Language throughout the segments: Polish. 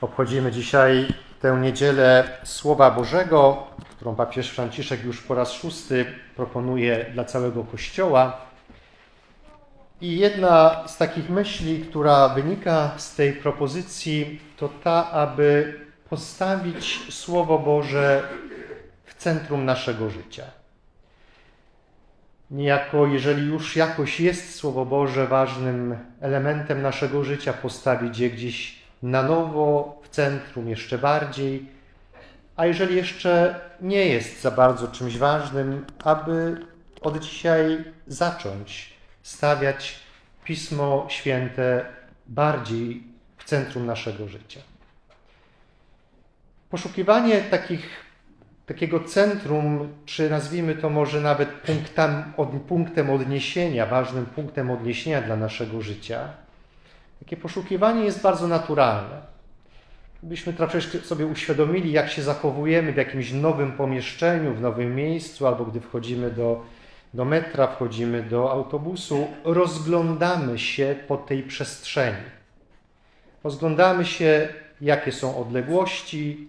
Obchodzimy dzisiaj tę niedzielę Słowa Bożego, którą papież Franciszek już po raz szósty proponuje dla całego Kościoła. I jedna z takich myśli, która wynika z tej propozycji, to ta, aby postawić Słowo Boże w centrum naszego życia. Niejako, jeżeli już jakoś jest Słowo Boże ważnym elementem naszego życia, postawić je gdzieś na nowo, w centrum jeszcze bardziej, a jeżeli jeszcze nie jest za bardzo czymś ważnym, aby od dzisiaj zacząć stawiać Pismo Święte bardziej w centrum naszego życia. Poszukiwanie takich, takiego centrum, czy nazwijmy to może nawet punktem, od, punktem odniesienia, ważnym punktem odniesienia dla naszego życia, takie poszukiwanie jest bardzo naturalne. Gdybyśmy troszeczkę sobie uświadomili, jak się zachowujemy w jakimś nowym pomieszczeniu, w nowym miejscu, albo gdy wchodzimy do, do metra, wchodzimy do autobusu, rozglądamy się po tej przestrzeni. Rozglądamy się, jakie są odległości,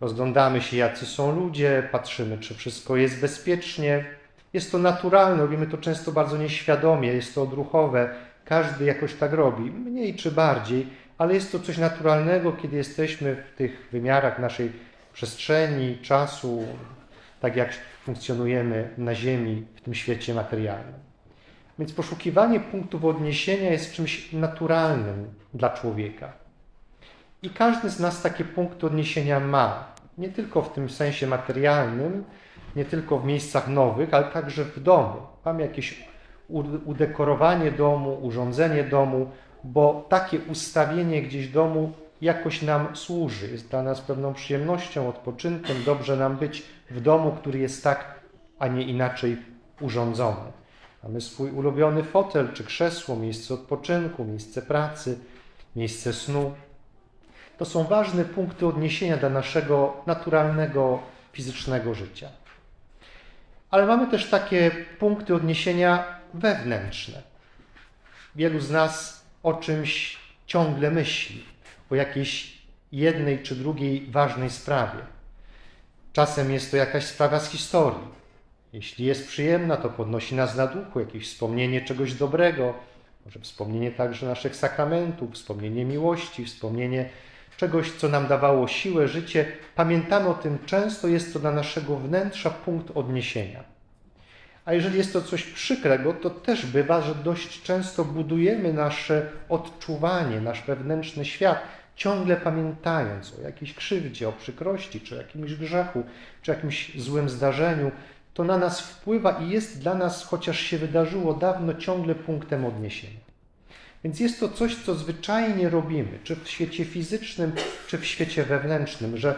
rozglądamy się, jacy są ludzie, patrzymy, czy wszystko jest bezpiecznie. Jest to naturalne, robimy to często bardzo nieświadomie, jest to odruchowe, każdy jakoś tak robi, mniej czy bardziej, ale jest to coś naturalnego, kiedy jesteśmy w tych wymiarach naszej przestrzeni, czasu, tak jak funkcjonujemy na Ziemi, w tym świecie materialnym. Więc poszukiwanie punktów odniesienia jest czymś naturalnym dla człowieka. I każdy z nas takie punkty odniesienia ma. Nie tylko w tym sensie materialnym, nie tylko w miejscach nowych, ale także w domu. Mamy jakieś udekorowanie domu, urządzenie domu, bo takie ustawienie gdzieś domu jakoś nam służy. Jest dla nas pewną przyjemnością, odpoczynkiem. Dobrze nam być w domu, który jest tak, a nie inaczej urządzony. Mamy swój ulubiony fotel czy krzesło, miejsce odpoczynku, miejsce pracy, miejsce snu. To są ważne punkty odniesienia dla naszego naturalnego, fizycznego życia. Ale mamy też takie punkty odniesienia wewnętrzne. Wielu z nas o czymś ciągle myśli, o jakiejś jednej czy drugiej ważnej sprawie. Czasem jest to jakaś sprawa z historii. Jeśli jest przyjemna, to podnosi nas na duchu jakieś wspomnienie czegoś dobrego, może wspomnienie także naszych sakramentów, wspomnienie miłości, wspomnienie czegoś, co nam dawało siłę, życie. Pamiętamy o tym często, jest to dla naszego wnętrza punkt odniesienia. A jeżeli jest to coś przykrego, to też bywa, że dość często budujemy nasze odczuwanie, nasz wewnętrzny świat, ciągle pamiętając o jakiejś krzywdzie, o przykrości, czy jakimś grzechu, czy jakimś złym zdarzeniu. To na nas wpływa i jest dla nas, chociaż się wydarzyło dawno, ciągle punktem odniesienia. Więc jest to coś, co zwyczajnie robimy, czy w świecie fizycznym, czy w świecie wewnętrznym, że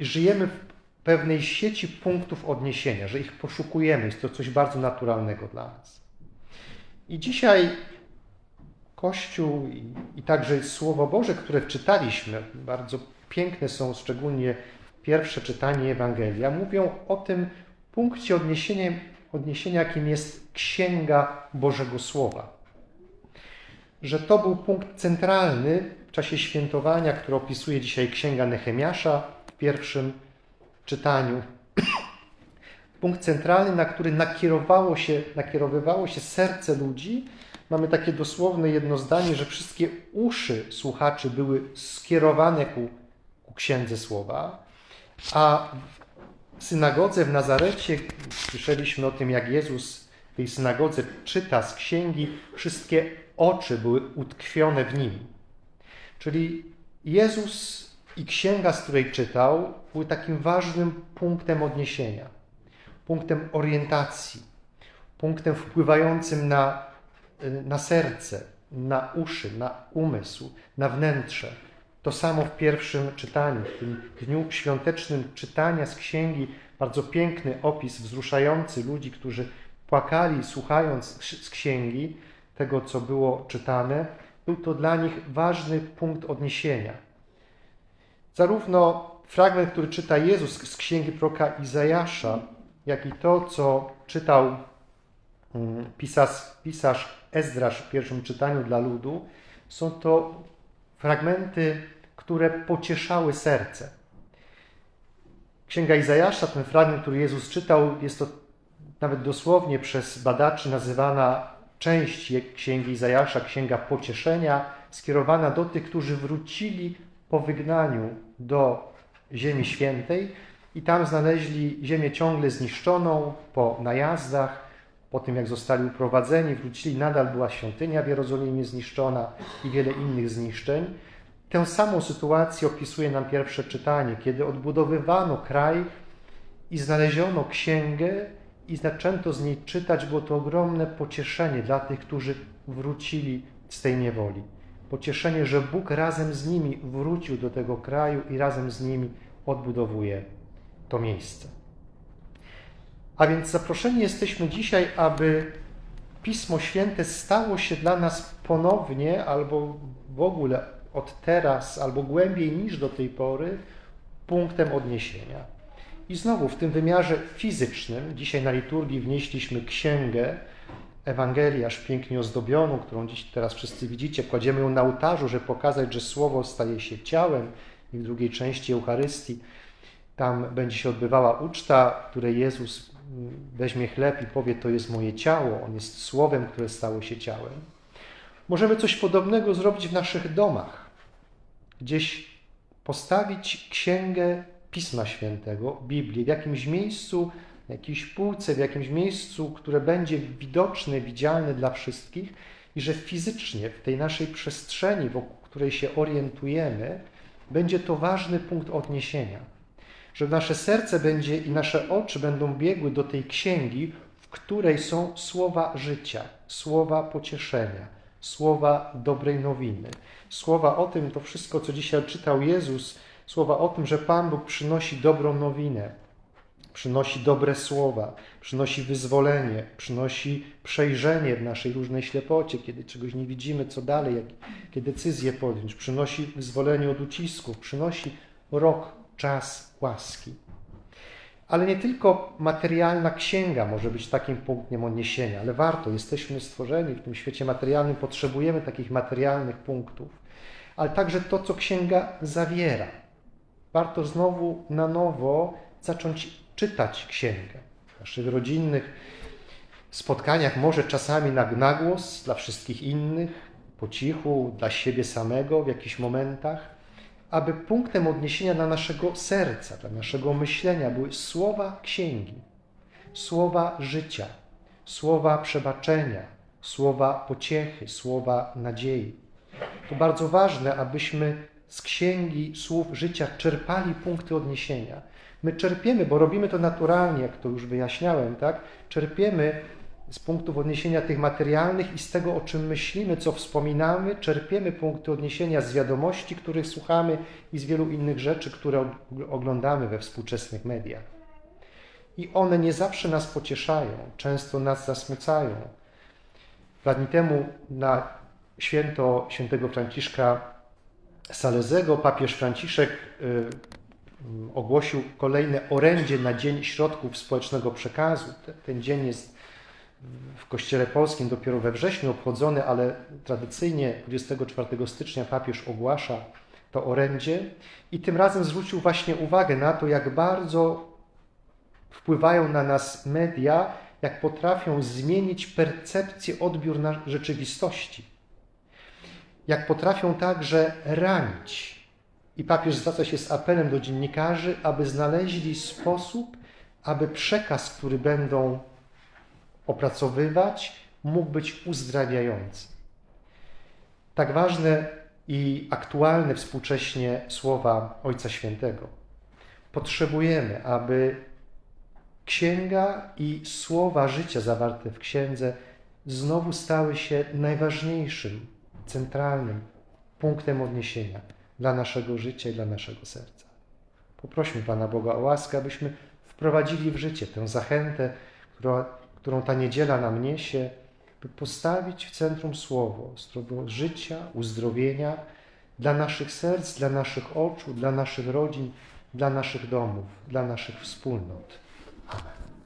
żyjemy w pewnej sieci punktów odniesienia, że ich poszukujemy. Jest to coś bardzo naturalnego dla nas. I dzisiaj Kościół i, także Słowo Boże, które czytaliśmy, bardzo piękne są szczególnie pierwsze czytanie Ewangelia, mówią o tym punkcie odniesienia, odniesienia jakim jest Księga Bożego Słowa. Że to był punkt centralny w czasie świętowania, które opisuje dzisiaj Księga Nehemiasza w pierwszym czytaniu. Punkt centralny, na który nakierowało się, nakierowywało się serce ludzi, mamy takie dosłowne jedno zdanie, że wszystkie uszy słuchaczy były skierowane ku, ku księdze słowa, a w synagodze w Nazarecie słyszeliśmy o tym, jak Jezus w tej synagodze czyta z księgi, wszystkie oczy były utkwione w nim. Czyli Jezus i księga, z której czytał, były takim ważnym punktem odniesienia, punktem orientacji, punktem wpływającym na, na serce, na uszy, na umysł, na wnętrze. To samo w pierwszym czytaniu, w tym dniu świątecznym czytania z księgi, bardzo piękny opis wzruszający ludzi, którzy płakali słuchając z księgi tego, co było czytane. Był to dla nich ważny punkt odniesienia Zarówno fragment, który czyta Jezus z księgi proka Izajasza, jak i to, co czytał mm, pisarz, pisarz Ezdrasz w pierwszym czytaniu dla ludu, są to fragmenty, które pocieszały serce. Księga Izajasza, ten fragment, który Jezus czytał, jest to nawet dosłownie przez badaczy nazywana część Księgi Izajasza, Księga Pocieszenia, skierowana do tych, którzy wrócili po wygnaniu do Ziemi Świętej i tam znaleźli ziemię ciągle zniszczoną po najazdach, po tym jak zostali uprowadzeni, wrócili, nadal była świątynia w Jerozolimie zniszczona i wiele innych zniszczeń. Tę samą sytuację opisuje nam pierwsze czytanie, kiedy odbudowywano kraj i znaleziono księgę i zaczęto z niej czytać. Było to ogromne pocieszenie dla tych, którzy wrócili z tej niewoli. Pocieszenie, że Bóg razem z nimi wrócił do tego kraju i razem z nimi odbudowuje to miejsce. A więc zaproszeni jesteśmy dzisiaj, aby Pismo Święte stało się dla nas ponownie, albo w ogóle od teraz, albo głębiej niż do tej pory, punktem odniesienia. I znowu w tym wymiarze fizycznym, dzisiaj na liturgii wnieśliśmy księgę, Ewangeliasz pięknie ozdobioną, którą dziś teraz wszyscy widzicie, kładziemy ją na ołtarzu, żeby pokazać, że Słowo staje się ciałem i w drugiej części Eucharystii tam będzie się odbywała uczta, w której Jezus weźmie chleb i powie: To jest moje ciało, on jest słowem, które stało się ciałem. Możemy coś podobnego zrobić w naszych domach. Gdzieś postawić księgę Pisma Świętego, Biblię, w jakimś miejscu, jakiejś półce, w jakimś miejscu, które będzie widoczne, widzialne dla wszystkich i że fizycznie w tej naszej przestrzeni, wokół której się orientujemy, będzie to ważny punkt odniesienia. Że nasze serce będzie i nasze oczy będą biegły do tej księgi, w której są słowa życia, słowa pocieszenia, słowa dobrej nowiny, słowa o tym, to wszystko, co dzisiaj czytał Jezus, słowa o tym, że Pan Bóg przynosi dobrą nowinę, przynosi dobre słowa, przynosi wyzwolenie, przynosi przejrzenie w naszej różnej ślepocie, kiedy czegoś nie widzimy, co dalej, jakie decyzje podjąć, przynosi wyzwolenie od ucisków, przynosi rok czas łaski. Ale nie tylko materialna księga może być takim punktem odniesienia, ale warto, jesteśmy stworzeni w tym świecie materialnym, potrzebujemy takich materialnych punktów, ale także to, co księga zawiera. Warto znowu na nowo zacząć czytać księgę. W naszych rodzinnych spotkaniach, może czasami na, na głos dla wszystkich innych, po cichu, dla siebie samego w jakichś momentach aby punktem odniesienia dla naszego serca, dla naszego myślenia były słowa księgi, słowa życia, słowa przebaczenia, słowa pociechy, słowa nadziei. To bardzo ważne, abyśmy z księgi słów życia czerpali punkty odniesienia. My czerpiemy, bo robimy to naturalnie, jak to już wyjaśniałem, tak? Czerpiemy z punktów odniesienia tych materialnych i z tego, o czym myślimy, co wspominamy, czerpiemy punkty odniesienia z wiadomości, których słuchamy i z wielu innych rzeczy, które oglądamy we współczesnych mediach. I one nie zawsze nas pocieszają, często nas zasmucają. Dwa dni temu na święto świętego Franciszka Salezego papież Franciszek y, ogłosił kolejne orędzie na Dzień Środków Społecznego Przekazu. Ten dzień jest w Kościele Polskim dopiero we wrześniu obchodzony, ale tradycyjnie 24 stycznia papież ogłasza to orędzie i tym razem zwrócił właśnie uwagę na to, jak bardzo wpływają na nas media, jak potrafią zmienić percepcję, odbiór na rzeczywistości. Jak potrafią także ranić. I papież zwraca się z apelem do dziennikarzy, aby znaleźli sposób, aby przekaz, który będą opracowywać, mógł być uzdrawiający. Tak ważne i aktualne współcześnie słowa Ojca Świętego. Potrzebujemy, aby księga i słowa życia zawarte w księdze znowu stały się najważniejszym, centralnym punktem odniesienia dla naszego życia i dla naszego serca. Poprośmy Pana Boga o łaskę, abyśmy wprowadzili w życie tę zachętę, która którą ta niedziela nam niesie, by postawić w centrum słowo, słowo życia, uzdrowienia dla naszych serc, dla naszych oczu, dla naszych rodzin, dla naszych domów, dla naszych wspólnot. Amen.